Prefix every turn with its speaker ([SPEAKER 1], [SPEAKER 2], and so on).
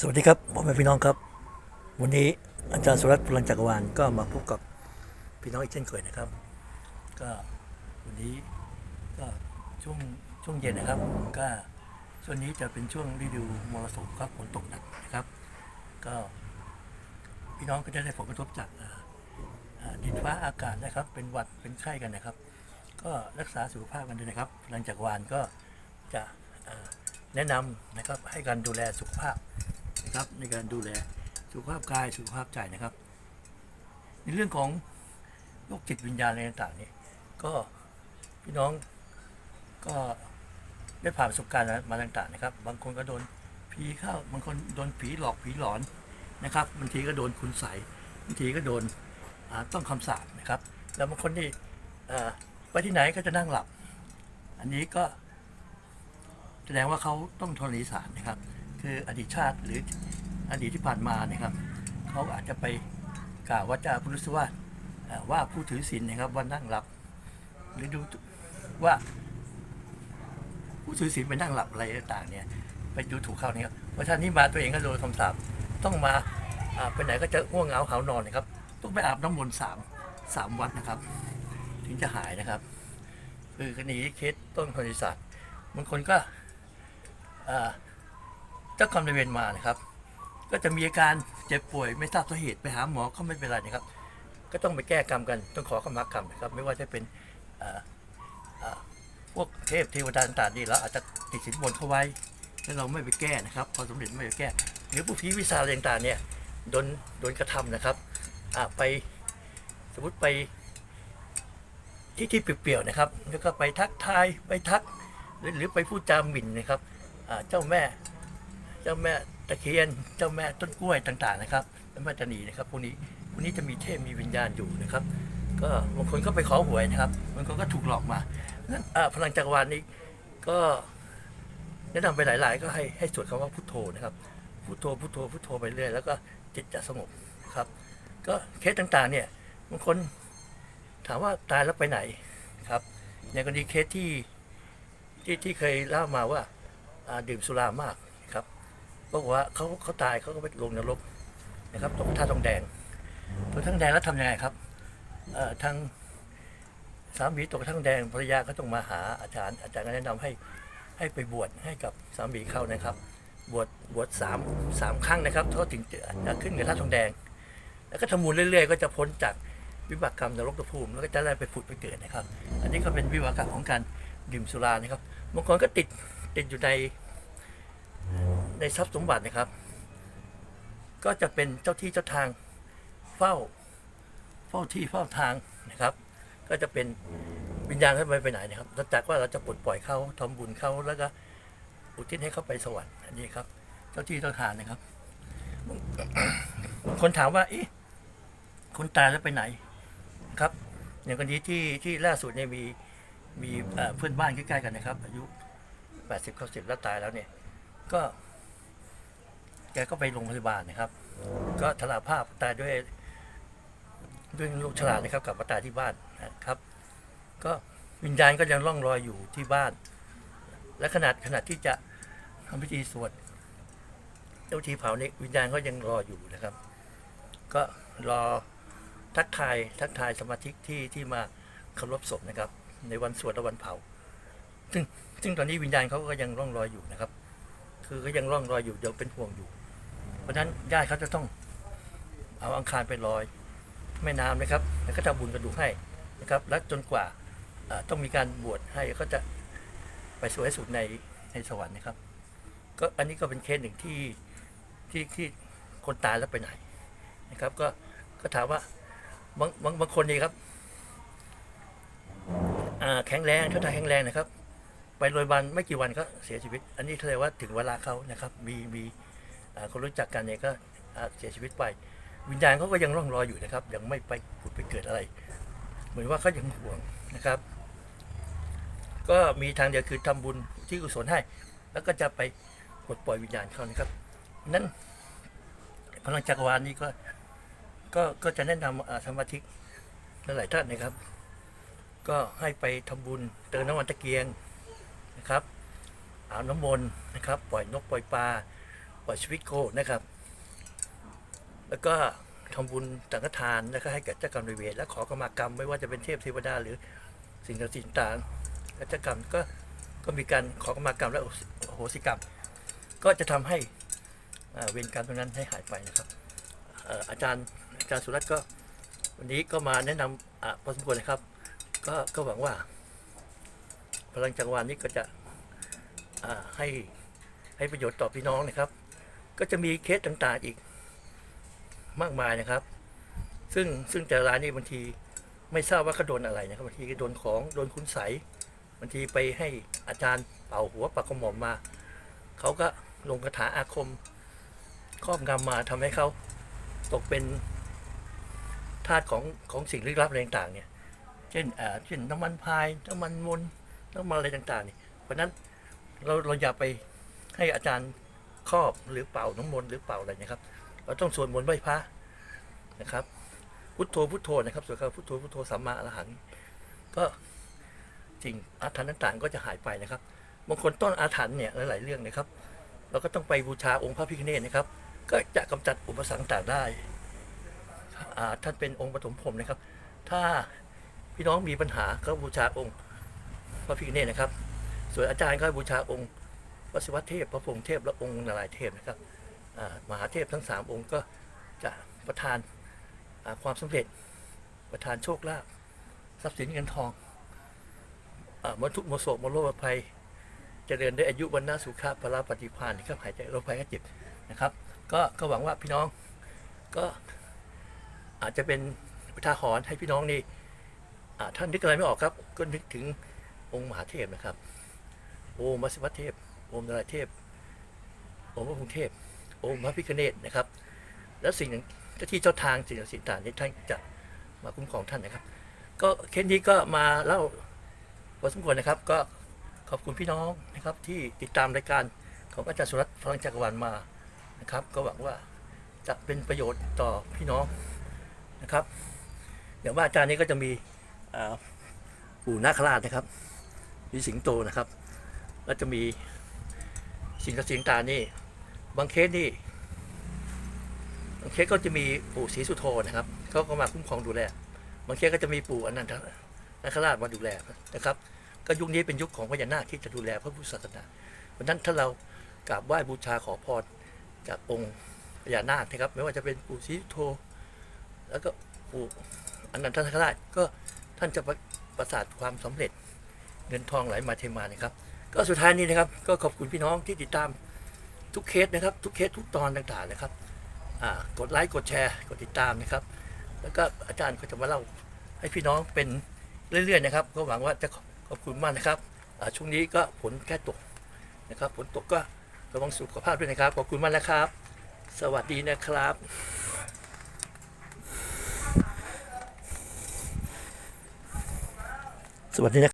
[SPEAKER 1] สวัสดีครับพ่อแม่พี่น้องครับ วันนี้อาจารย์สุรัตน์พลังจักรวาลก็มาพบกับพี่น้องอีกเช่นเคยนะครับ ก็วันนี้ก็ช่วงช่วงเย็นนะครับ ก็ช่วงนี้จะเป็นช่วงฤดูมรสุมครับฝนตกหนักนะครับ ก็พี่น้องก็จะได้ผลกระทบจากดินฟ้าอากาศนะครับ เป็นหวัดเป็นไข้กันนะครับ ก็รักษาสุขภาพกันด้วยนะครับพลังจักรวาลก็จะแนะนำนะครับให้การดูแลสุขภาพ นะครับ ในการดูแลสุขภาพกายสุขภาพใจนะครับ ในเรื่องของโรคจิตวิญญาณอะไรต่างๆนี่ก็พี่น้องก็ได้ผ่านประสบการณ์มาต่างๆนะครับ บางคนก็โดนผีเข้าบางคนโดนผีหลอกผีหลอนนะครับบางทีก็โดนคุณใสบางทีก็โดนต้องคำสาปนะครับ แล้วบางคนนี่ไปที่ไหนก็จะนั่งหลับ อันนี้ก็แสดงว่าเขาต้องธรณีสารนะครับ คืออดีตชาติหรืออดีตที่ผ่านมานะครับเขาอาจจะไปกล่าวว่าจาพุทธสวาสเอ่อว่าผู้ถือศีลนะครับว่านั่งหลับ หรือดูว่า ผู้ถือศีลไปนั่งหลับอะไรต่างๆเนี่ยไปดูถูกเขาเนี่ยครับเพราะท่านนี้มาตัวเองก็โดนคำสาปต้องมาไปไหนก็จะง่วงเหงาเหานอนนะครับต้องไปอาบน้ำมนต์สามสามวันนะครับ ถึงจะหายนะครับคือกรณีเคสต้นคณิศาสตร์บางคนก็ เจ้ากรรมนายเวรมานะครับ ก็จะมีอาการเจ็บป่วยไม่ทราบสาเหตุไปหาหมอก็ไม่เป็นไรนะครับ ก็ต้องไปแก้กรรมกันต้องขอขมากรรมนะครับ ไม่ว่าจะเป็นพวกเทพเทวดาต่างๆนี่เราอาจจะติดสินบนเข้าไว้แล้วเราไม่ไปแก้นะครับพอสมเด็จไม่ไปแก้ หรือผู้ผีวิชาอะไรต่างๆเนี่ยโดนโดนกระทำนะครับไปสมมติไปที่ที่เปลี่ยวๆนะครับ แล้วก็ไปทักทายไปทัก หรือหรือไปพูดจาหมิ่นนะครับเจ้าแม่ จ้าแม่ตะเคียน เจ้าแม่ต้นกล้วยต่างๆนะครับเจ้าแม่ตานีนะครับพวกนี้พวกนี้จะมีเทพมีวิญญาณอยู่นะครับ ก็บางคนก็ไปขอหวยนะครับบางคนก็ถูกหลอกมานั้นพลังจักรวาลนี้ก็แนะนำไปหลาย ๆ ก็ให้ให้สวดคำว่าพุทโธนะครับพุทโธพุทโธพุทโธไปเรื่อยแล้วก็จิตจะสงบครับ ก็เคสต่างๆเนี่ยบางคนถามว่าตายแล้วไปไหนครับอย่างกรณีเคสที่ที่ที่เคยเล่ามาว่าดื่มสุรามาก นะครับอกว่าเขาเขาตายเขาก็ไปลงนรกนะครับตกท่าทองแดงตกท่างแดงแล้วทำยังไงครับเอ่อทางสามีตกท่างแดงภรรยาก็ต้องมาหาอาจารย์ อาจารย์ก็แนะนำให้ให้ไปบวชให้กับสามีเข้านะครับ บวชบวชสามสามครั้งนะครับเขาถึงจะขึ้นกับท่าทองแดง แล้วก็ทำบุญเรื่อยๆ ก็จะพ้นจากวิบากกรรมนรกตะภูมิแล้วก็จะได้ไปผุดไปเกิดนะครับ อันนี้ก็เป็นวิบากกรรมของการดื่มสุรานะครับบางคนก็ติดติดอยู่ใน ในทรัพย์สมบัตินะครับ ก็จะเป็นเจ้าที่เจ้าทางเฝ้าเฝ้าที่เฝ้าทางนะครับ ก็จะเป็นวิญญาณเขาไม่ไปไหนนะครับนอกจากว่าเราจะปลดปล่อยเขาทำบุญเขาแล้วก็อุทิศให้เขาไปสวรรค์อันนี้ครับ เจ้าที่เจ้าทางนะครับ คนถามว่าเอ๊ะคนตายแล้วไปไหนครับ อย่างกรณีที่ที่ล่าสุดเนี่ยมีมีเอ่อเพื่อนบ้านใกล้ๆกันนะครับ อายุ 80เข้าสิบแล้วตายแล้วเนี่ยก็ แกก็ไปโรงพยาบาลนะครับ ก็ทลาภาพตายด้วยด้วยลูกฉลาดนะครับกลับมาตายที่บ้านนะครับ ก็วิญญาณก็ยังล่องรอยอยู่ที่บ้าน และขนาดขนาดที่จะทำพิธีสวดเจ้าทีเผาเนี่ยวิญญาณก็ยังรออยู่นะครับ ก็รอทักทายทักทายสมาชิกที่ที่มาเคารพศพนะครับ ในวันสวดและวันเผา ซึ่งซึ่งตอนนี้วิญญาณเขาก็ยังร่องรอยอยู่นะครับ คือก็ยังร่องรอยอยู่ยังเป็นห่วงอยู่ เพราะฉะนั้นญาติเขาจะต้องเอาอังคารไปลอยแม่น้ำนะครับ แล้วก็ทำบุญกระดูกให้นะครับ และจนกว่าต้องมีการบวชให้ก็จะไปสวยสุดในในสวรรค์นะครับ ก็อันนี้ก็เป็นเคสหนึ่งที่ที่ที่คนตายแล้วไปไหนนะครับ ก็ก็ถามว่าบางบางบางคนนี่ครับแข็งแรงถ้าทางแข็งแรงนะครับ ไปโรงพยาบาลไม่กี่วันก็เสียชีวิต อันนี้แสดงว่าถึงเวลาเขานะครับ มีมีคนรู้จักกันเนี่ยก็เสียชีวิตไป วิญญาณเขาก็ยังร่องรอยอยู่นะครับ ยังไม่ไปผุดไปเกิดอะไร เหมือนว่าเขายังห่วงนะครับ ก็มีทางเดียวคือทำบุญที่กุศลให้ แล้วก็จะไปปลดปล่อยวิญญาณเขานะครับนั้นพลังจักรวาลนี้ก็ก็ก็จะแนะนำสมาชิหลายท่านนะครับ ก็ให้ไปทำบุญเติมน้ำมันตะเกียง นะครับอาบน้ำมนต์นะครับ ปล่อยนกปล่อยปลาปล่อยชีวิตโคนะครับ แล้วก็ทำบุญสังฆทานแล้วก็ให้แก่เจ้ากรรมนายเวรและขอกรรมกรรม ไม่ว่าจะเป็นเทพเทวดาหรือสิ่งศักดิ์สิทธิ์ต่างๆและเจ้ากรรมก็ก็มีการขอกรรมกรรมและโหสิกรรม ก็จะทำให้เวรกรรมตรงนั้นให้หายไปนะครับอาจารย์อาจารย์สุรัตน์ก็วันนี้ก็มาแนะนำอพอสมควรนะครับ ก็ก็หวังว่า พลังจักรวาลนี้ก็จะให้ให้ประโยชน์ต่อพี่น้องนะครับ ก็จะมีเคสต่างๆอีกมากมายนะครับ ซึ่งซึ่งแต่ละรายนี่บางทีไม่ทราบว่าเขาโดนอะไรนะครับบางทีโดนของโดนคุณใสบางทีไปให้อาจารย์เป่าหัวปากกระหม่อมมาเขาก็ลงคาถาอาคมครอบงำมาทำให้เขาตกเป็นทาสของของสิ่งลึกลับอะไรต่างๆเนี่ย เช่นเช่นน้ำมันพายน้ำมันมนต์ น้ำมันอะไรต่างๆนี่เพราะนั้นเราเราอย่าไปให้อาจารย์ครอบหรือเป่าน้ำมนต์หรือเป่าอะไรนะครับ เราต้องสวดมนต์ไหว้พระนะครับ พุทโธพุทโธนะครับสวดคำพุทโธพุทโธสัมมาอรหังก็สิ่งอาถรรพ์ต่างๆ ก็จะหายไปนะครับบางคนต้นอาถรรพ์เนี่ยหลายๆเรื่องนะครับ เราก็ต้องไปบูชาองค์พระพิฆเนศนะครับ ก็จะกำจัดอุปสรรคต่างได้ท่านเป็นองค์ปฐมพรมนะครับ ถ้าพี่น้องมีปัญหาก็บูชาองค์ พระพิฆเนศนะครับ ส่วนอาจารย์ก็บูชาองค์พระศิวเทพ พระพรหมเทพและองค์นารายเทพนะครับมหาเทพทั้งสามองค์ก็จะประทานาความสำเร็จประทานโชคลาภทรัพย์สินเงินทองอมรทุกมรโศกมรโรคภัยเจริญได้อายุวันนาสุขะพละปฏิภาณนครับหายใจโรคภัยไข้เจ็บนะครับ ก็ก็หวังว่าพี่น้องก็อาจจะเป็นอุทาหรณ์ให้พี่น้องนี่ท่านนึกอะไรไม่ออกครับ ก็นึกถึง องค์มหาเทพนะครับ โอมวัสวัเทพ โอมนราเทพ โอมพระพุทธเทพ โอมพระพิฆเนศนะครับ แล้วสิ่งเจ้าที่เจ้าทางสิ่งศักดิ์สิทธิ์ต่างๆนี้ท่านจะมาคุ้มครองท่านนะครับ ก็เคสนี้ก็มาเล่าพอสมควรนะครับ ก็ขอบคุณพี่น้องนะครับที่ติดตามรายการของอาจารย์สุรัตน์พลังจักรวาลมานะครับ ก็หวังว่าจะเป็นประโยชน์ต่อพี่น้องนะครับอย่างว่าอาจารย์นี้ก็จะมีอู่นาคราชนะครับ มีสิงโตนะครับ แล้วจะมีสิ่งกสิทธิ์ต่านี่ บางเคสนี่บางเคสก็จะมีปู่ศรีสุโธนะครับเขาก็มาคุ้มครองดูแลบางเคสก็จะมีปู่อนันทนาคราชมาดูแลนะครับ ก็ยุคนี้เป็นยุคของพญานาคที่จะดูแลพระพุทธศาสนาเพราะนั้นถ้าเรากราบไหว้บูชาขอพรจากองค์พญานาคนะครับ ไม่ว่าจะเป็นปู่ศรีสุโธแล้วก็ปู่อนันทนาคราชก็ท่านจะประประสาทความสำเร็จ เงินทองไหลมาเทมานะครับ ก็สุดท้ายนี้นะครับ ก็ขอบคุณพี่น้องที่ติดตามทุกเคสนะครับ ทุกเคสทุกตอนต่างๆนะครับกดไลค์กดแชร์กดติดตามนะครับ แล้วก็อาจารย์ก็จะมาเล่าให้พี่น้องเป็นเรื่อยๆนะครับ ก็หวังว่าจะขอบคุณมากนะครับช่วงนี้ก็ฝนแค่ตกนะครับฝนตกก็ระวังสุขภาพด้วยนะครับ ขอบคุณมากนะครับ สวัสดีนะครับสวัสดีนะ